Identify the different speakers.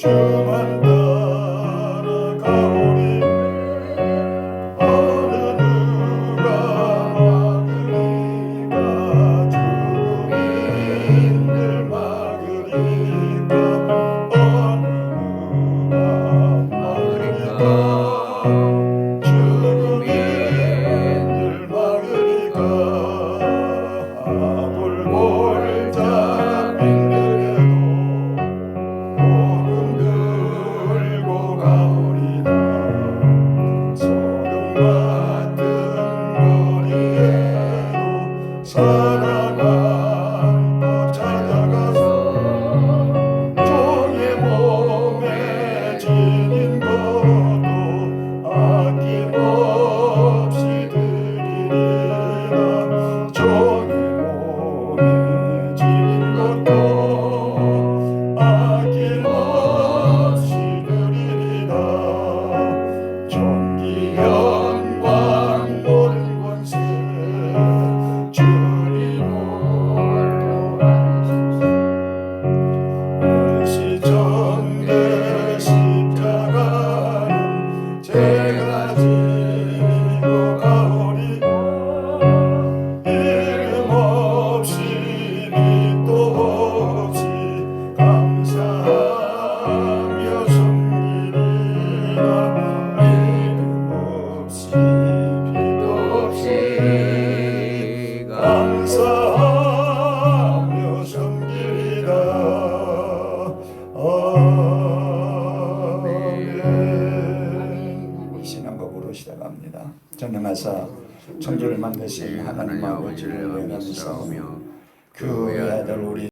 Speaker 1: Jehovah. 아멘. 신앙법으로 시작합니다. 전능하사 천지를 만드신 하나님 아버지를 외면하사오며 그의 아들 우리